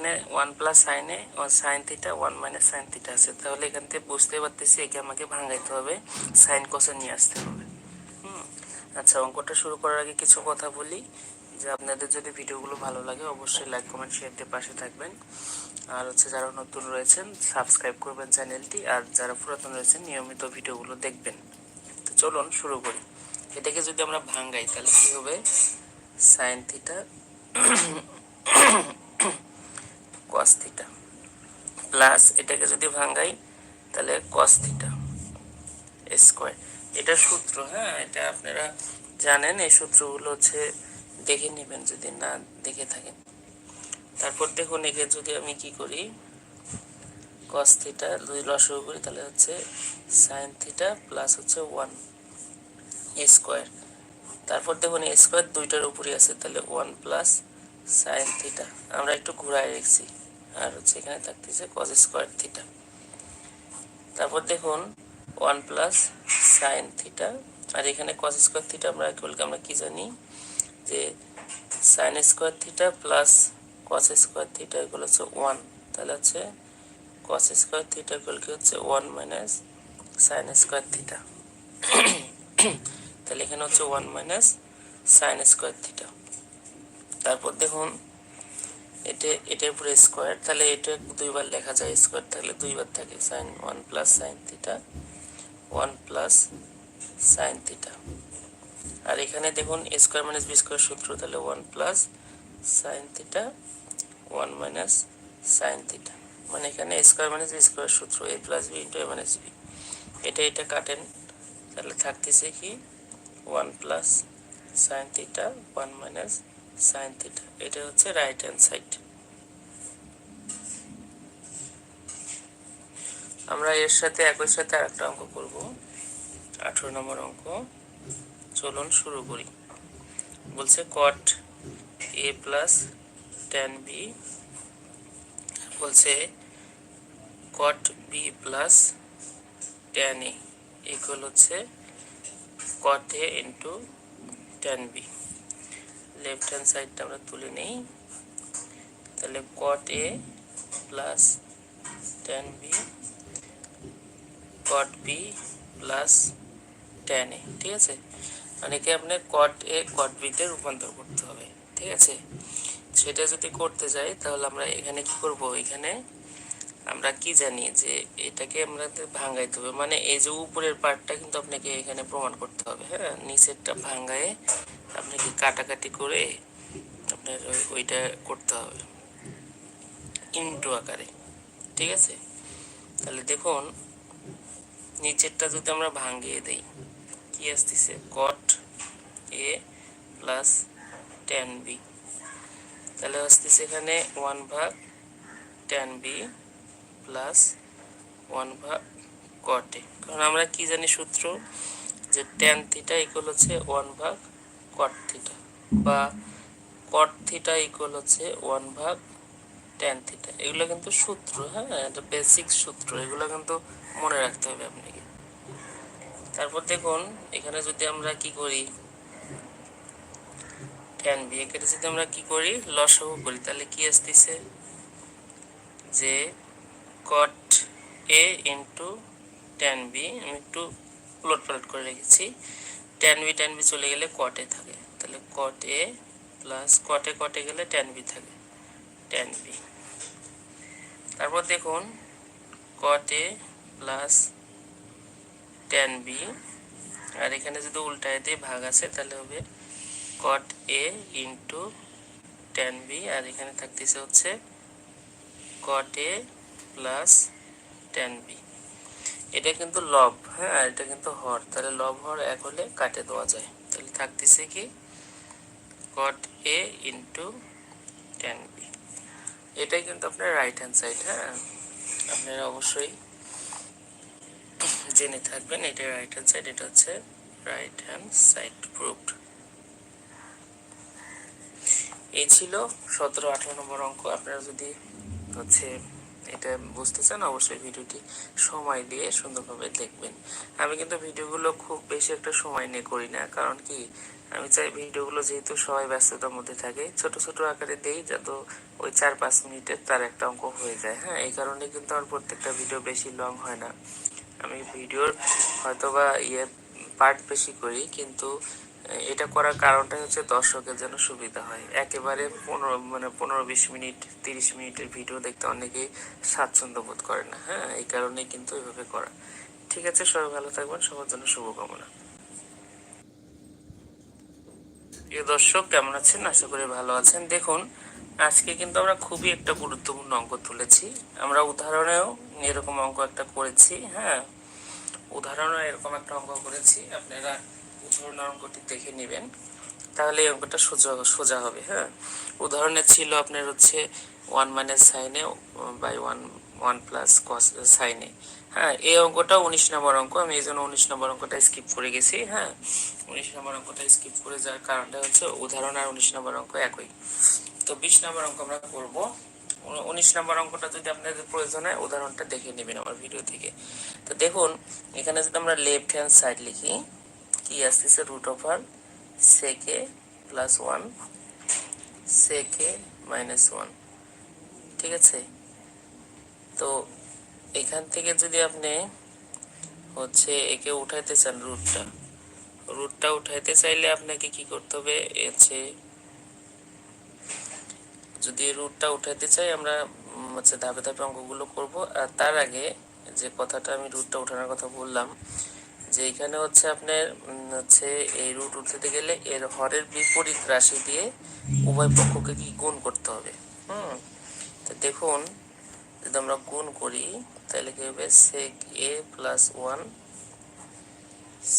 এখানে one plus সাইনে sine theta one minus sine theta আছে। তাহলে এখান থেকে বুঝতে পারতেছি একে আমাকে ভাঙাইতে হবে সাইন কোসে নিয়ে আসতে হবে। হুম? আচ্ছা অঙ্কটা শুরু করার আগে কিছু কথা বলি, যে আপনাদের যদি ভিডিওগুলো ভালো লাগে অবশ্যই লাইক কমেন্ট শেয়ার দিয়ে পাশে থাকবেন। আর হচ্ছে যারা নতুন রয়েছেন সাবস্ক্রাইব করবেন চ্যানেলটি আর যারা পুরাতন রয়েছেন, নিয়মিত ভিডিওগুলো দেখবেন। তো চলুন শুরু করি। এটাকে যদি আমরা ভাঙ্গাই তাহলে কী হবে? Sine theta cos theta plus এটাকে যদি ভাঙ্গাই, তাহলে কস থিটা স্কোয়ার এটা সূত্র হ্যাঁ এটা আপনারা জানেন, এই সূত্রগুলো হচ্ছে দেখে নেবেন যদি না দেখে থাকেন। তারপর দেখুন, একে যদি আমি কি করি কস থিটা দুই লসও করি, তাহলে হচ্ছে সাইন থিটা প্লাস হচ্ছে ওয়ান স্কোয়ার তারপর দেখুন স্কোয়ার দুইটার উপরে আছে, তাহলে ওয়ান প্লাস সাইন থিটা আমরা একটু ঘুরাই রেখেছি। আর হচ্ছে এখানে থাকতেছে কস স্কোয়ার থিটা তারপর দেখুন ওয়ান প্লাস সাইন থিটা আর এখানে কস স্কোয়ার থিটা আমরা কেবলকে আমরা কি জানি? যে sine square theta plus cos square theta এগুলো হচ্ছে ওয়ান তাহলে হচ্ছে কস স্কোয়ার থিটা এগুলো কি হচ্ছে one minus sine square theta তাহলে এখানে হচ্ছে one minus sine square theta তারপর দেখুন এটা এটার উপরে স্কোয়ার তাহলে এটা দুইবার লেখা যায় স্কোয়ার থাকলে দুইবার থাকে sine one plus sine theta one plus sine theta আর এখানে দেখুন স্কোয়ার মাইনাস বি স্কোয়ার সূত্র, তাহলে one plus sine theta one minus sine theta মানে এখানে স্কোয়ার মাইনাস বি স্কোয়ার সূত্র A plus B into A minus B এটা এটা কাটেন, তাহলে থাকতেছে কি one plus sine theta one minus sine theta এটা হচ্ছে রাইট হ্যান্ড সাইড আমরা এর সাথে একই সাথে আরেকটা অঙ্ক করব। আঠেরো নম্বর অঙ্ক। চলুন শুরু করি। বলছে cot A plus tan B বলছে cot B plus tan A equal হচ্ছে cot A into tan B left hand সাইডটা আমরা তুলে নেই। তাহলে cot A plus tan B cot B plus tan A ঠিক আছে? মানে কি আপনার কট এ কট বিতে রূপান্তর করতে হবে, ঠিক আছে? সেটা যদি করতে যাই, তাহলে আমরা এখানে কি করব? এখানে আমরা কি জানি যে এটাকে আমাদের ভাঙাইতে হবে। মানে এই যে উপরের পার্টটা কিন্তু আপনাকে এখানে প্রমাণ করতে হবে হ্যাঁ? নিচেরটা ভাঙায়ে আপনাকে কাটাকাটি করে আপনার ওই- ওইটা করতে হবে। ইন্টু আকারে, ঠিক আছে? তাহলে দেখুন, নিচেরটা যদি আমরা ভাঙ্গিয়ে দেই, কি আসতেছে? Cot A plus tan B তাহলে আসতেছে এখানে ওয়ান ভাগ টেন বি প্লাস ওয়ান ভাগ কটে কারণ আমরা কি জানি সূত্র? যে টেন থিটা ইকুয়াল হচ্ছে ওয়ান ভাগ কট থিটা বা কট থিটা ইকুয়াল হচ্ছে ওয়ান ভাগ টেন থিটা এগুলো কিন্তু সূত্র হ্যাঁ? এটা বেসিক সূত্র। এগুলো কিন্তু মনে রাখতে হবে আপনাকে। তারপর দেখুন, এখানে যদি আমরা কি করি টেন বি এখানে যদি আমরা কি করি, লসাগু করি, তাহলে কি আসতেছে? যে cot A into tan B আমি একটু উলট পালট করে রেখেছি। টেন বি টেন বি চলে গেলে কটে থাকে। তাহলে কট এ প্লাস কটে কটে গেলে টেন বি থাকে। টেন বি তারপর দেখুন cot A plus tan B আর এখানে যদি উল্টায় দিয়ে ভাগ আছে তাহলে হবে cot A into tan B আর এখানে থাকতেছে হচ্ছে cot A plus tan B এটা কিন্তু লব হ্যাঁ? আর এটা কিন্তু হর। তাহলে লব হর এক হলে কাটে দেওয়া যায়। তাহলে থাকতেছে কি? Cot A into tan B এটাই কিন্তু আপনার রাইট হ্যান্ড সাইড হ্যাঁ? আপনারা অবশ্যই জেনে থাকবেন এটা রাইট হ্যান্ড সাইড এটা হচ্ছে রাইট হ্যান্ড সাইড প্রুফড এই ছিল সতেরো আঠারো নম্বর অঙ্ক। আপনারা যদি হচ্ছে এটা বুঝতে চান অবশ্যই ভিডিওটি সময় দিয়ে সুন্দরভাবে দেখবেন। আমি কিন্তু ভিডিওগুলো খুব বেশি একটা সময় নিয়ে করি না, কারণ কি? আমি চাই ভিডিওগুলো যেহেতু সবাই ব্যস্ততার মধ্যে থাকে, ছোট ছোট আকারে দেই যাতে ওই চার, পাঁচ মিনিটের তার একটা অঙ্ক হয়ে যায় হ্যাঁ? এই কারণে কিন্তু আমার প্রত্যেকটা ভিডিও বেশি লং হয় না। আমি ভিডিওর হয়তোবা ইয়ে পার্ট বেশি করি, কিন্তু এটা করার কারণটা হচ্ছে দর্শকের যেন সুবিধা হয়। একেবারে পনেরো মানে পনেরো বিশ মিনিট, তিরিশ মিনিটের ভিডিও দেখতে অনেকেই স্বাচ্ছন্দ্য বোধ করে না। হ্যাঁ এই কারণেই কিন্তু এভাবে করা। ঠিক আছে, সবাই ভালো থাকবেন, সবার জন্য শুভকামনা। প্রিয় দর্শক, কেমন আছেন? আশা করি ভালো আছেন। দেখুন, আজকে কিন্তু আমরা খুবই একটা গুরুত্বপূর্ণ অঙ্ক তুলেছি। আমরা উদাহরণেও এরকম অঙ্ক একটা করেছি। হ্যাঁ উদাহরণে এরকম একটা অঙ্ক করেছি। আপনারা উদাহরণ অঙ্কটি দেখে নেবেন। তাহলে এই অঙ্কটা সোজা সোজা হবে হ্যাঁ? উদাহরণে ছিল আপনার হচ্ছে ওয়ান মাইনাস সাইনে by one one plus cos সাইনে হ্যাঁ? এই অঙ্কটা উনিশ নম্বর অঙ্ক, আমি এই জন্য উনিশ নম্বর অঙ্কটা স্কিপ করে গেছি হ্যাঁ? উনিশ নম্বর অঙ্কটা স্কিপ করে যাওয়ার কারণটা হচ্ছে উদাহরণ আর উনিশ নম্বর অঙ্ক একই। তো বিশ নম্বর অঙ্ক আমরা করব। উনিশ নম্বর অঙ্কটা যদি আপনাদের প্রয়োজন হয়, উদাহরণটা দেখে নেবেন আমার ভিডিও থেকে। তো দেখুন, এখানে যদি আমরা লেফট হ্যান্ড সাইড লিখি কি আসতেছে রুট ওভার সেকে প্লাস ওয়ান সেকে মাইনাস ওয়ান ঠিক আছে? তো এখান থেকে যদি আপনি হচ্ছে একে উঠাইতে চান রুটটা রুটটা উঠাইতে চাইলে আপনাকে কি করতে হবে? হচ্ছে যদি রুটটা উঠাইতে চাই, আমরা হচ্ছে ধাপে ধাপে অঙ্কগুলো করব। আর তার আগে যে কথাটা আমি রুটটা উঠানোর কথা বললাম যে এখানে হচ্ছে আপনার হচ্ছে এই রুট উঠাতে গেলে এর হরের বিপরীত রাশি দিয়ে উভয় পক্ষকে কি গুণ করতে হবে? হুম, তো দেখুন, যদি আমরা গুণ করি, তাহলে কি হবে? Sec A plus one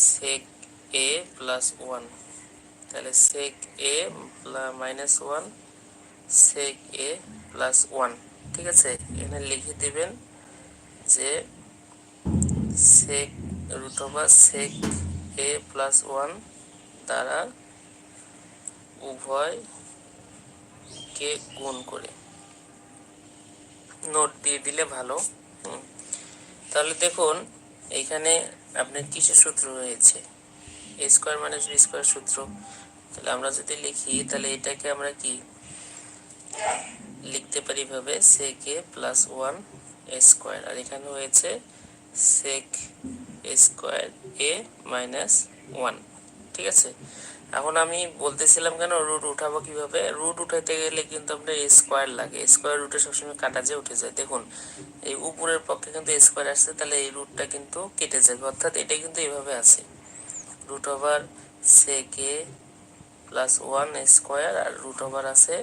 sec A plus one তাহলে sec A minus one sec A plus one ঠিক আছে? এখানে লিখে দিবেন যে sec root over sec A plus one দ্বারা উভয়কে গুণ করে। নোট দিয়ে দিলে ভালো। তাহলে দেখুন এইখানে আপনার কিসের সূত্র রয়েছে A square minus B square সূত্র। তাহলে আমরা যদি লিখি, তাহলে এটাকে আমরা কি লিখতে পারি ভাবে sec A plus one A square আর এখানে হয়েছে sec square A minus one, ঠিক আছে? এখন আমি বলতেছিলাম কেন রুট উঠাবো কীভাবে? রুট উঠাইতে গেলে কিন্তু আপনার স্কোয়ার লাগে। স্কোয়ার রুটে সবসময় কাটা যে উঠে যায়। দেখুন, এই উপরের পক্ষে কিন্তু স্কোয়ার আসছে, তাহলে এই রুটটা কিন্তু কেটে যাবে। অর্থাৎ এটা কিন্তু এইভাবে আছে। Root over sec A plus one square R root over আছে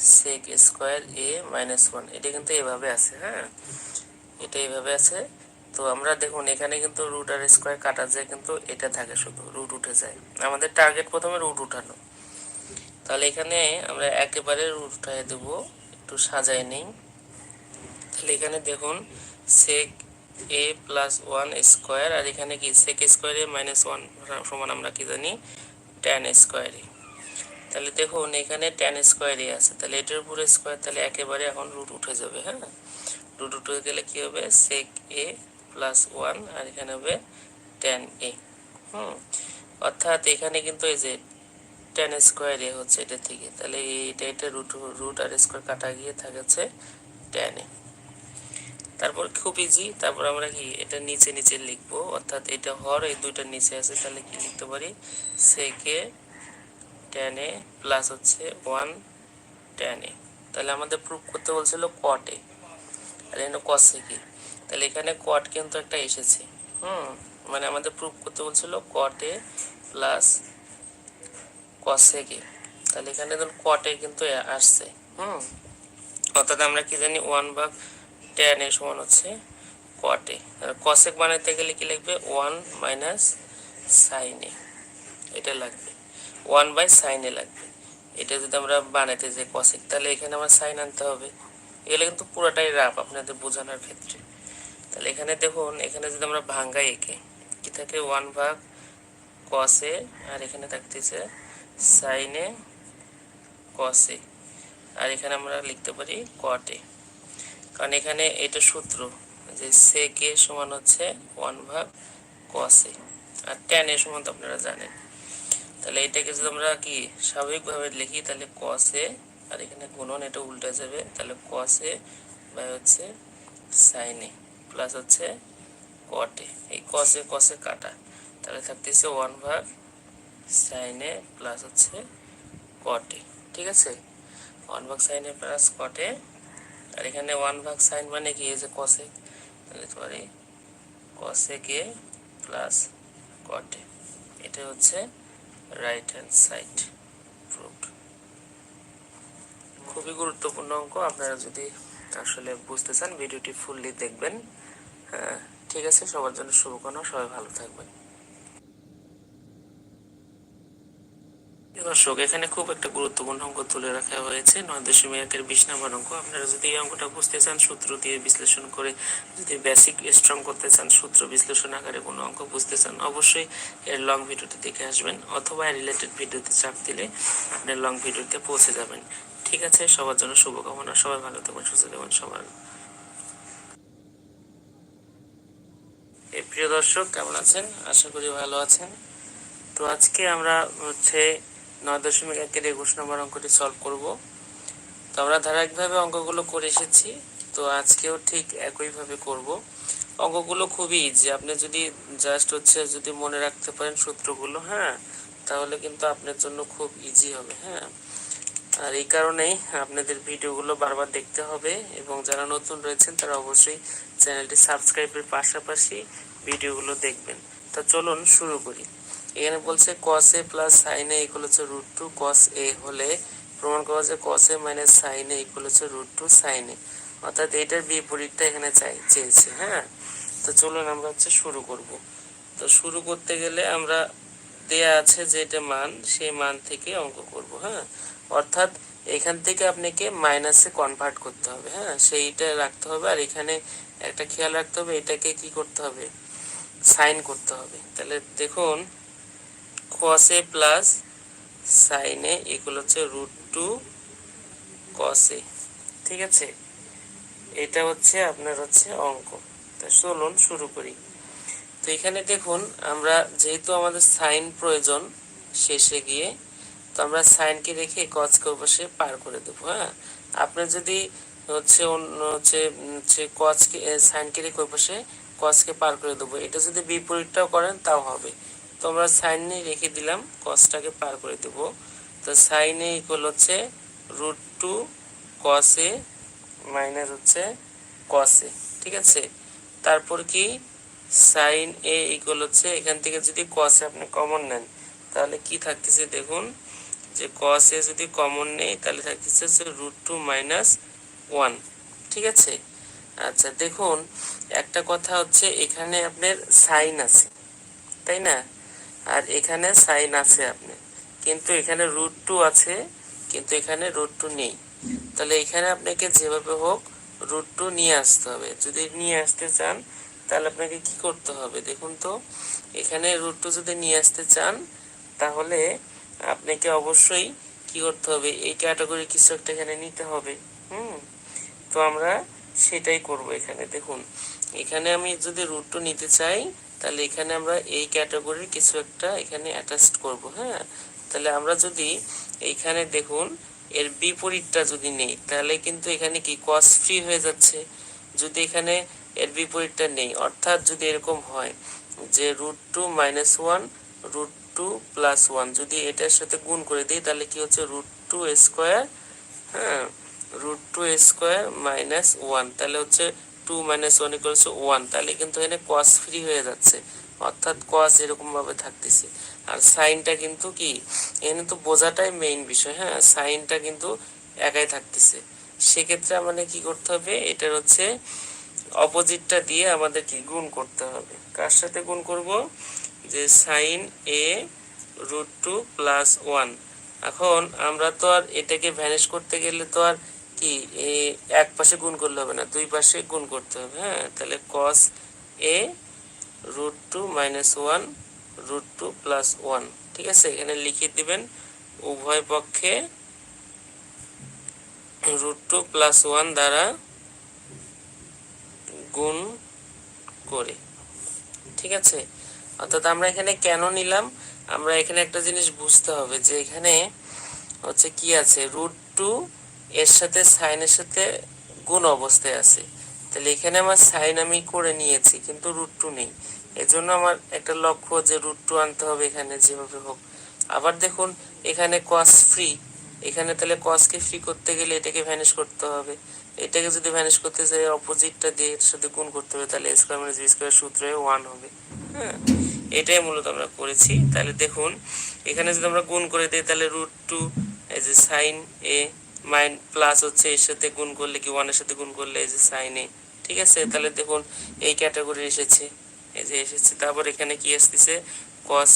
sec square A minus one এটা কিন্তু এভাবে আছে হ্যাঁ? এটা এইভাবে আছে। তো আমরা দেখুন, এখানে কিন্তু রুট আর স্কোয়ার কাটা যায়, কিন্তু এটা থাকে শুধু রুট উঠে যায়। আমাদের টার্গেট প্রথমে রুট উঠানো। তাহলে এখানে আমরা একেবারে রুট উঠাই দেব, একটু সাজাই নেই। তাহলে এখানে দেখুন sec A plus one square আর এখানে কি সেক স্কোয়ার মাইনাস ওয়ান সমান আমরা কি জানি টেন স্কোয়ার তাহলে দেখুন, এখানে টেন স্কোয়ারই আছে। তাহলে এটার উপরে স্কোয়ার তাহলে একেবারে এখন রুট উঠে যাবে হ্যাঁ? রুট উঠে গেলে কি হবে? সেক এ প্লাস ওয়ান আর এখানে হবে টেন এ হুম, অর্থাৎ এখানে কিন্তু এই যে টেন স্কোয়ার এ হচ্ছে এটা থেকে, তাহলে এটা এটা রুট রুট আর স্কোয়ার কাটা গিয়ে থাকছে টেন এ তারপর খুব ইজি তারপর আমরা কি এটা নিচে নিচে লিখব, অর্থাৎ এটা হর, এই দুইটার নিচে আছে, তাহলে কি লিখতে পারি? সেকে টেন এ প্লাস হচ্ছে ওয়ান টেন এ তাহলে আমাদের প্রুফ করতে বলছিল কট আর এখানে কসেকে তাহলে এখানে কট কিন্তু একটা এসেছে। হুম মানে আমাদের প্রুফ করতে বলছিল কট প্লাস কসেকে তাহলে এখানে ধরুন কটে কিন্তু আসছে। হুম, অর্থাৎ আমরা কি জানি ওয়ান ভাগ টেন এ সমান হচ্ছে কটে কসেক বানাইতে গেলে কি লিখবে ওয়ান মাইনাস সাইনে এটা লাগবে। ওয়ান বাই সাইনে লাগবে। এটা যদি আমরা বানাইতে যাই কসেক তাহলে এখানে আমার সাইন আনতে হবে। এগুলো কিন্তু পুরোটাই রাফ আপনাদের বোঝানোর ক্ষেত্রে। তাহলে এখানে দেখুন, এখানে যদি আমরা ভাঙ্গাই একে, কি থাকে? ওয়ান ভাগ কসে আর এখানে থাকতেছে সাইনে কসে আর এখানে আমরা লিখতে পারি কটে কারণ এখানে এটা সূত্র যে সে কে সমান হচ্ছে ওয়ান ভাগ কসে আর টেন এর সমান তো আপনারা জানেন। তাহলে এটাকে যদি আমরা কি স্বাভাবিকভাবে লিখি, তাহলে কসে আর এখানে গুণন, এটা উল্টে যাবে। তাহলে কসে বাই হচ্ছে সাইনে প্লাস হচ্ছে কটে এই কসে কসে কাটা। তাহলে থাকতেছে ওয়ান ভাগ সাইনে প্লাস হচ্ছে কটে ঠিক আছে? ওয়ান ভাগ সাইনে প্লাস কটে আর এখানে ওয়ান ভাগ সাইন মানে কি? যে কসে তাহলে তোমার কসেকে প্লাস কটে এটা হচ্ছে রাইট হ্যান্ড সাইড প্রুভড খুবই গুরুত্বপূর্ণ অঙ্ক। আপনারা যদি আসলে বুঝতে চান, ভিডিওটি ফুললি দেখবেন। হ্যাঁ, ঠিক আছে সবার জন্য শুভকামনা সবাই ভালো থাকবেন। দর্শক এখানে খুব একটা গুরুত্বপূর্ণ অঙ্ক তুলে রাখা হয়েছে। নয় দশমিক একের বিশ নম্বর অঙ্ক। আপনারা যদি এই অঙ্কটা বুঝতে চান সূত্র দিয়ে বিশ্লেষণ করে যদি বেসিক স্ট্রং করতে চান সূত্র বিশ্লেষণ আকারে কোনো অঙ্ক বুঝতে চান অবশ্যই এর লং ভিডিওটি দেখে আসবেন অথবা রিলেটেড ভিডিওতে চাপ দিলে আপনি লং ভিডিওতে পৌঁছে যাবেন। ঠিক আছে সবার জন্য শুভকামনা সবাই ভালো থাকবেন সুস্থ থাকবেন সবার প্রিয় দর্শক, কেমন আছেন? আশা করি ভালো আছেন। তো আজকে আমরা হচ্ছে নয় দশমিক একের একুশ নম্বর অঙ্কটি সলভ করব। তো আমরা ধারাবাহিকভাবে অঙ্কগুলো করে এসেছি। তো আজকেও ঠিক একইভাবে করব। অঙ্কগুলো খুবই ইজি আপনি যদি জাস্ট হচ্ছে যদি মনে রাখতে পারেন সূত্রগুলো হ্যাঁ? তাহলে কিন্তু আপনার জন্য খুব ইজি হবে হ্যাঁ? আর এই কারণেই আপনাদের ভিডিওগুলো বারবার দেখতে হবে এবং যারা নতুন রয়েছেন, তারা অবশ্যই চ্যানেলটি সাবস্ক্রাইবের পাশাপাশি ভিডিওগুলো দেখবেন। তা চলুন শুরু করি। এখানে বলছে কস এ প্লাস সাইন এ হচ্ছে রুট টু কস এ হলে প্রমাণ করা যায় কস এ মাইনাস সাইন এ হচ্ছে রুট টু সাইন এ অর্থাৎ এটার বিপরীতটা এখানে চাই, চেয়েছে হ্যাঁ? তো চলুন আমরা হচ্ছে শুরু করব। তো শুরু করতে গেলে আমরা দেয়া আছে যে এটা মান, সেই মান থেকে অঙ্ক করব হ্যাঁ? অর্থাৎ এখান থেকে আপনাকে মাইনাসে কনভার্ট করতে হবে হ্যাঁ? সেইটা রাখতে হবে আর এখানে একটা খেয়াল রাখতে হবে, এটাকে কি করতে হবে? সাইন করতে হবে। তাহলে দেখুন কসে প্লাস সাইনে এগুলো হচ্ছে রুট টু কসে ঠিক আছে? এটা হচ্ছে আপনার হচ্ছে অঙ্ক। তা চলুন শুরু করি। তো এখানে দেখুন, আমরা যেহেতু আমাদের সাইন প্রয়োজন শেষে গিয়ে আমরা সাইনকে রেখে কসকে বসে পার করে দেবো হ্যাঁ? আপনার যদি হচ্ছে অন্য হচ্ছে হচ্ছে কসকে সাইনকে রেখে বসে কসকে পার করে দেবো। এটা যদি বিপরীতটাও করেন, তাও হবে। তো আমরা সাইনে রেখে দিলাম কসটাকে পার করে দেব। তো সাইনে ইকুয়াল হচ্ছে রুট টু কসে মাইনাস হচ্ছে কসে ঠিক আছে? তারপর কি? সাইন এ ইকুয়াল হচ্ছে, এখান থেকে যদি কসে আপনি কমন নেন, তাহলে কি থাকতেছে দেখুন যে কসে যদি কমন নেই, তাহলে থাকতেছে হচ্ছে রুট টু মাইনাস ওয়ান ঠিক আছে? আচ্ছা দেখুন, একটা কথা হচ্ছে এখানে আপনার সাইন আছে, তাই না? আর এখানে সাইন আছে আপনি কিন্তু এখানে রুট টু আছে, কিন্তু এখানে রুট টু নেই। তাহলে এখানে আপনাকে যেভাবে হোক রুট টু নিয়ে আসতে হবে। যদি নিয়ে আসতে চান, তাহলে আপনাকে কি করতে হবে? দেখুন তো, এখানে রুট টু যদি নিয়ে আসতে চান, তাহলে আপনাকে অবশ্যই কি করতে হবে? এই ক্যাটাগরি কিছু একটা এখানে নিতে হবে। হুম? তো আমরা সেটাই করব এখানে। দেখুন, এখানে আমি যদি রুট টু নিতে চাই, তাহলে এখানে আমরা এই ক্যাটাগরির কিছু একটা এখানে অ্যাটাচ করব হ্যাঁ? তাহলে আমরা যদি এইখানে দেখুন, এর বিপরীতটা যদি নেই, তাহলে কিন্তু এখানে কি কস ফ্রি হয়ে যাচ্ছে। যদি এখানে এর বিপরীতটা নেই, অর্থাৎ যদি এরকম হয় যে root two minus one root two plus one যদি এটার সাথে গুণ করে দিই, তাহলে কি হচ্ছে? রুট টু স্কোয়ার হ্যাঁ? Root two square minus one তাহলে হচ্ছে two minus one equals one তাহলে কিন্তু এখানে কস ফ্রি হয়ে যাচ্ছে। অর্থাৎ কস এরকমভাবে থাকতেছে। আর সাইনটা কিন্তু কি? এখানে তো বোঝাটাই মেইন বিষয় হ্যাঁ? সাইনটা কিন্তু একাই থাকতেছে। সেক্ষেত্রে আমাদের কি করতে হবে? এটার হচ্ছে অপোজিটটা দিয়ে আমাদের কি গুণ করতে হবে। কার সাথে গুণ করব? যে sine A root two plus one এখন আমরা তো আর এটাকে ভ্যানিশ করতে গেলে তো আর কি এক পাশে গুণ করলে হবে না, দুই পাশে গুণ করতে হবে হ্যাঁ? তাহলে cos A root two minus one root two plus one ঠিক আছে? এখানে লিখে দিবেন, উভয় পক্ষে রুট টু প্লাস ওয়ান দ্বারা গুণ করে, ঠিক আছে? অর্থাৎ আমরা এখানে কেন নিলাম? আমরা এখানে একটা জিনিস বুঝতে হবে যে এখানে হচ্ছে কি আছে? রুট টু এর সাথে সাইনের সাথে গুণ অবস্থায় আছে। তাহলে এখানে আমার সাইন আমি করে নিয়েছি, কিন্তু রুট টু নেই। এজন্য আমার একটা লক্ষ্য যে রুট টু আনতে হবে এখানে যেভাবে হোক। আবার দেখুন, এখানে কস ফ্রি এখানে তাহলে কসকে ফ্রি করতে গেলে এটাকে ভ্যানিশ করতে হবে। এটাকে যদি ভ্যানিশ করতে চাই অপোজিটটা দিয়ে এর সাথে গুণ করতে হবে, তাহলে স্কোয়ার মাইনাস বি স্কোয়ার সূত্রে ওয়ান হবে। হ্যাঁ? এটাই মূলত আমরা করেছি। তাহলে দেখুন, এখানে যদি আমরা গুণ করে দিই, তাহলে রুট টু এই যে সাইন এ মাইন প্লাস হচ্ছে, এর সাথে গুণ করলে কি ওয়ানের সাথে গুণ করলে এই যে সাইন এ ঠিক আছে? তাহলে দেখুন, এই ক্যাটাগরি এসেছে। এই যে এসেছে, তারপর এখানে কি আসতেছে? Cos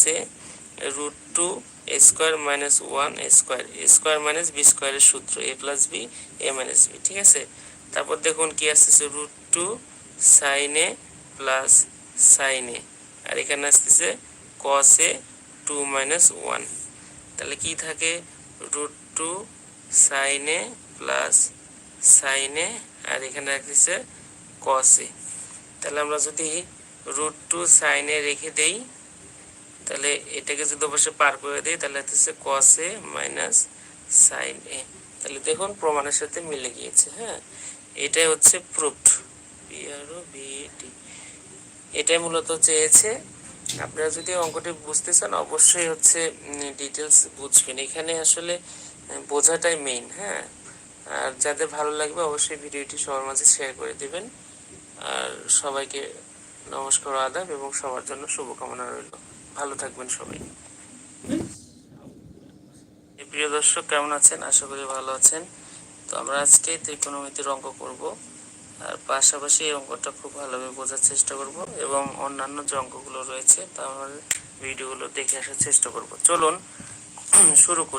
root two A square minus one A square A square minus B স্কোয়ারের সূত্র A plus B A minus B ঠিক আছে? তারপর দেখুন কি আসতেছে? Root two sine A plus sine A আর এখানে আসতেছে cos A two minus one তাহলে কি থাকে? Root two sine plus sine আর এখানে রাখতেছে কস তাহলে আমরা যদি রুট টু সাইনে রেখে দেই, তাহলে এটাকে যদি অবশ্য পার করে দিই, তাহলে হচ্ছে কস মাইনাস সাইন এ তাহলে দেখুন প্রমাণের সাথে মিলে গিয়েছে হ্যাঁ? এটাই হচ্ছে টি এটাই মূলত চেয়েছে। আপনারা যদি অঙ্কটি বুঝতে চান, অবশ্যই হচ্ছে ডিটেলস বুঝবেন। এখানে আসলে বোঝাটাই মেইন হ্যাঁ? আর যাদের ভালো লাগবে, অবশ্যই ভিডিওটি সবার মাঝে শেয়ার করে দিবেন। আর সবাইকে নমস্কার আদাব এবং সবার জন্য শুভকামনা রইল। ভালো থাকবেন সবাই। প্রিয় দর্শক, কেমন আছেন? আশা করি ভালো আছেন। তো আমরা আজকে ত্রিকোণমিতির অঙ্ক করব। আর পাশাপাশি এই অঙ্কটা খুব ভালোভাবে বোঝার চেষ্টা করব এবং অন্যান্য যে অঙ্কগুলো রয়েছে, তা আমার ভিডিওগুলো দেখে আসার চেষ্টা করব। চলুন, শুরু করি।